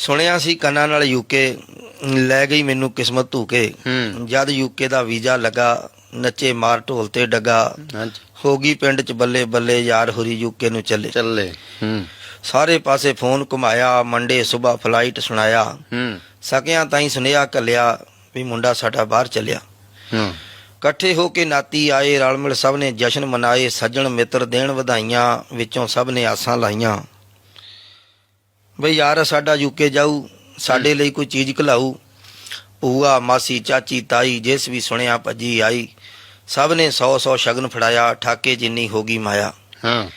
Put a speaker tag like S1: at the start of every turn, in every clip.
S1: ਸੁਣਿਆ ਸੀ ਕੰਨਾਂ ਨਾਲ ਯੂਕੇ ਲੈ ਗਈ ਮੈਨੂੰ ਕਿਸਮਤ ਧੂਕੇ ਜਦ ਯੂਕੇ ਦਾ ਵੀਜ਼ਾ ਲੱਗਾ ਨੱਚੇ ਮਾਰ ਢੋਲ ਤੇ ਡੱਗਾ। ਹੋ ਗਈ ਪਿੰਡ ਚ ਬੱਲੇ ਬੱਲੇ ਯਾਰ ਹੋਰੀ ਯੂਕੇ ਨੂੰ ਚੱਲੇ।
S2: ਚੱਲੇ
S1: ਸਾਰੇ ਪਾਸੇ ਫੋਨ ਘੁਮਾਇਆ ਮੰਡੇ ਸਵੇਰ ਫਲਾਈਟ ਸੁਣਾਇਆ। ਸਕਿਆਂ ਤਾਈਂ ਸੁਨੇਹਾ ਕੱਲਿਆ ਵੀ ਮੁੰਡਾ ਸਾਡਾ ਬਾਹਰ ਚੱਲਿਆ। ਇਕੱਠੇ ਹੋ ਕੇ ਨਾਤੀ ਆਏ ਰਲ ਮਿਲ ਸਭ ਨੇ ਜਸ਼ਨ ਮਨਾਏ ਸੱਜਣ ਮਿੱਤਰ ਦੇਣ ਵਧਾਈਆਂ ਵਿੱਚੋਂ ਸਭ ਨੇ ਆਸਾਂ ਲਾਈਆਂ। ਬਈ ਯਾਰ ਸਾਡਾ ਯੂਕੇ ਜਾਊ ਸਾਡੇ ਲਈ ਕੋਈ ਚੀਜ਼ ਘਲਾਊ। ਭੂਆ ਮਾਸੀ ਚਾਚੀ ਤਾਈ ਜਿਸ ਵੀ ਸੁਣਿਆ ਭੱਜੀ ਆਈ ਸਭ ਨੇ 100 100 ਸ਼ਗਨ ਫੜਾਇਆ ਠਾਕੇ ਜਿੰਨੀ ਹੋ ਗਈ ਮਾਇਆ।
S2: ਹਾਂ।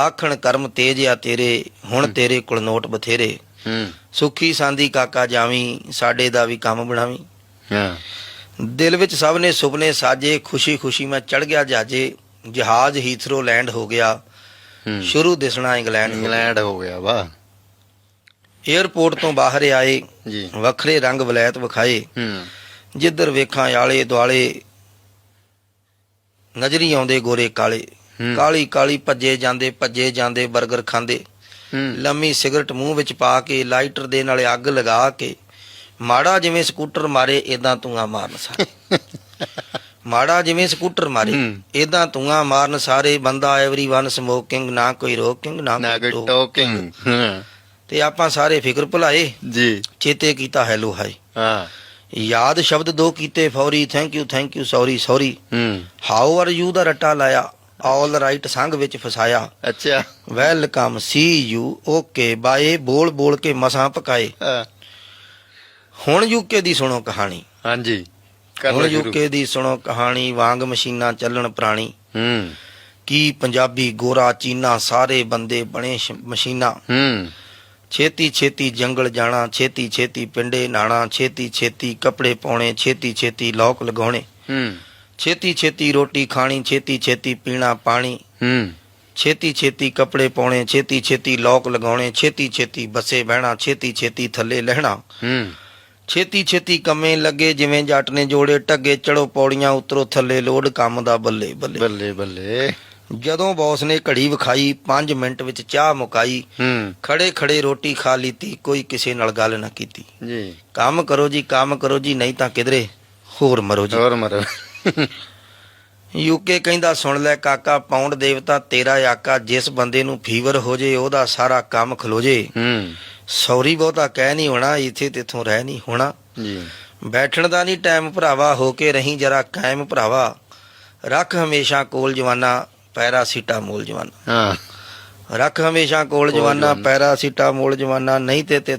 S1: ਆਖਣ ਕਰਮ ਤੇਜ ਆ ਤੇਰੇ ਹੁਣ ਤੇਰੇ ਕੋਲ ਨੋਟ ਬਥੇਰੇ।
S2: ਹੂੰ।
S1: ਸੁਖੀ ਸਾਂਦੀ ਕਾਕਾ ਜਾਵੀਂ ਸਾਡੇ ਦਾ ਵੀ ਕੰਮ ਬਣਾਵੀਂ।
S2: ਹਾਂ।
S1: ਦਿਲ ਵਿੱਚ ਸਭ ਨੇ ਸੁਪਨੇ ਸਾਜੇ ਖੁਸ਼ੀ ਖੁਸ਼ੀ ਮੈਂ ਚੜ ਗਿਆ ਜਹਾਜੇ ਜਹਾਜ਼ ਹੀਥਰੋ ਲੈਂਡ ਹੋ ਗਿਆ। ਸ਼ੁਰੂ ਦਿਸਣਾ ਇੰਗਲੈਂਡ।
S2: ਇੰਗਲੈਂਡ ਹੋ ਗਿਆ ਵਾਹ।
S1: 에ਅਰਪੋਰਟ ਤੋਂ ਬਾਹਰ ਆਏ
S2: ਜੀ।
S1: ਵੱਖਰੇ ਰੰਗ ਵਲੈਤ ਵਿਖਾਏ।
S2: ਹੂੰ।
S1: ਜਿੱਧਰ ਵੇਖਾਂ ਆਲੇ ਦੁਆਲੇ ਨਜ਼ਰੀ ਆਉਂਦੇ ਗੋਰੇ ਕਾਲੇ। ਕਾਲੀ ਕਾਲੀ ਭੱਜੇ ਜਾਂਦੇ ਭੱਜੇ ਜਾਂਦੇ 버ਗਰ ਖਾਂਦੇ।
S2: ਹੂੰ।
S1: ਲੰਮੀ ਸਿਗਰਟ ਮੂੰਹ ਵਿੱਚ ਪਾ ਕੇ ਲਾਈਟਰ ਦੇ ਨਾਲੇ ਅੱਗ ਲਗਾ ਕੇ। ਮਾੜਾ ਜਿਵੇਂ ਸਕੂਟਰ ਮਾਰੇ ਇਦਾਂ ਧੂਆਂ ਮਾਰਨ ਸਾਰੇ। ਮਾੜਾ ਜਿਵੇਂ ਸਕੂਟਰ ਮਾਰੇ। ਇਦਾਂ ਧੂਆਂ ਮਾਰਨ ਸਾਰੇ। ਬੰਦਾ ਐਵਰੀਵਨ ਸਮੋਕਿੰਗ ਨਾ ਕੋਈ ਰੋਕਿੰਗ ਨਾ ਕੋਈ
S2: ਕੋਈ
S1: ਟੋਕ।
S2: ਟੋਕਿੰਗ ਹਾਂ।
S1: ਤੇ ਆਪਾਂ ਸਾਰੇ ਫਿਕਰ ਭੁਲਾਏ।
S2: ਜੀ।
S1: ਚੇਤੇ ਕੀਤਾ ਹੈਲੋ ਹਾਈ
S2: ਹਾਂ।
S1: ਯਾਦ ਸ਼ਬਦ ਦੋ ਕੀਤੇ ਫੌਰੀ thank you thank you sorry sorry
S2: ਹੂੰ।
S1: ਹਾਊ ਆਰ ਯੂ ਦਾ ਰੱਟਾ ਲਾਇਆ ਆਲ ਰਾਈਟ ਸੰਗ ਵਿੱਚ ਫਸਾਇਆ।
S2: ਅੱਛਾ।
S1: Welcome see you okay bye ਬੋਲ ਬੋਲ ਕੇ ਮਸਾਂ ਪਕਾਏ।
S2: ਹਾਂ,
S1: ਹੁਣ ਯੂਕੇ ਦੀ ਸੁਣੋ ਕਹਾਣੀ।
S2: ਹਾਂਜੀ।
S1: ਹੁਣ। ਯੂਕੇ ਦੀ ਸੁਣੋ ਕਹਾਣੀ ਵਾਂਗ ਮਸ਼ੀਨਾਂ ਚੱਲਣ ਪੁਰਾਣੀ।
S2: ਹੂੰ।
S1: ਕੀ ਪੰਜਾਬੀ ਗੋਰਾ ਚੀਨਾ ਸਾਰੇ ਬੰਦੇ ਬਣੇ ਮਸ਼ੀਨਾਂ।
S2: ਹੂੰ।
S1: ਛੇਤੀ ਛੇਤੀ ਜੰਗਲ ਜਾਣਾ ਛੇਤੀ ਛੇਤੀ ਪਿੰਡੇ ਨਾਣਾ ਛੇਤੀ ਛੇਤੀ ਕੱਪੜੇ ਪਾਉਣੇ ਛੇਤੀ ਛੇਤੀ ਲੋਕ ਲਗਾਉਣੇ
S2: ਹੂੰ
S1: ਛੇਤੀ ਛੇਤੀ ਰੋਟੀ ਖਾਣੀ ਛੇਤੀ ਛੇਤੀ ਪੀਣਾ ਪਾਣੀ
S2: ਹੂੰ
S1: ਛੇਤੀ ਛੇਤੀ ਕੱਪੜੇ ਪਾਉਣੇ ਛੇਤੀ ਛੇਤੀ ਲੋਕ ਲਗਾਉਣੇ ਛੇਤੀ ਛੇਤੀ ਬੱਸੇ ਬਹਿਣਾ ਛੇਤੀ ਛੇਤੀ ਥੱਲੇ ਲਹਿਣਾ
S2: ਹੂੰ
S1: ਛੇਤੀ ਛੇਤੀ ਕੰਮੇ ਲੱਗੇ ਜਿਵੇਂ ਜੱਟ ਨੇ ਜੋੜੇ ਟੱਗੇ ਚੜੋ ਪੌੜੀਆਂ ਉਤਰੋ ਥੱਲੇ ਲੋਡ ਕੰਮ ਦਾ ਬੱਲੇ ਬੱਲੇ
S2: ਬੱਲੇ ਬੱਲੇ
S1: ਜਦੋਂ ਬੌਸ ਨੇ ਘੜੀ ਵਿਖਾਈ 5 ਮਿੰਟ ਵਿੱਚ ਚਾਹ ਮੁਕਾਈ
S2: ਹੂੰ।
S1: ਖੜੇ ਖੜੇ ਰੋਟੀ ਖਾ ਲੀਤੀ ਕੋਈ ਕਿਸੇ ਨਾਲ ਗੱਲ ਨਾ ਕੀਤੀ।
S2: ਜੀ।
S1: ਕੰਮ ਕਰੋ ਜੀ ਕੰਮ ਕਰੋ ਜੀ ਨਹੀਂ ਤਾਂ ਕਿਧਰੇ ਹੋਰ ਮਰੋ ਜੀ।
S2: ਹੋਰ ਮਰੋ।
S1: ਯੂਕੇ ਕਹਿੰਦਾ ਸੁਣ ਲੈ ਕਾਕਾ ਪਾਉਂਡ ਦੇਵਤਾ ਤੇਰਾ ਆਕਾ ਜਿਸ ਬੰਦੇ ਨੂੰ ਫੀਵਰ ਹੋ ਜੇ ਉਹਦਾ ਸਾਰਾ ਕੰਮ ਖਲੋ ਜੇ।
S2: ਹੂੰ।
S1: ਸੌਰੀ ਬਹੁਤਾ ਕਹਿ ਨਹੀਂ ਹੋਣਾ ਇੱਥੇ ਤੇਥੋਂ ਰਹਿ ਨਹੀਂ ਹੋਣਾ।
S2: ਜੀ।
S1: ਬੈਠਣ ਦਾ ਨਹੀਂ ਟਾਈਮ ਭਰਾਵਾ ਹੋ ਕੇ ਰਹੀਂ ਜਰਾ ਕਾਇਮ ਭਰਾਵਾ। ਰੱਖ ਹਮੇਸ਼ਾ ਕੋਲ ਜਵਾਨਾ ਪੈਰਾਸੀਟਾਮੋਲ ਜਵਾਨਾ
S2: ਹਾਂ
S1: ਰੱਖ ਹਮੇਸ਼ਾ ਕੋਲ
S2: ਜਵਾਨਾ।
S1: ਪੈਰਾਸੀਟਾਮੋਲ ਜਵਾਨਾ ਨਹੀਂ ਤੇ ਤੇ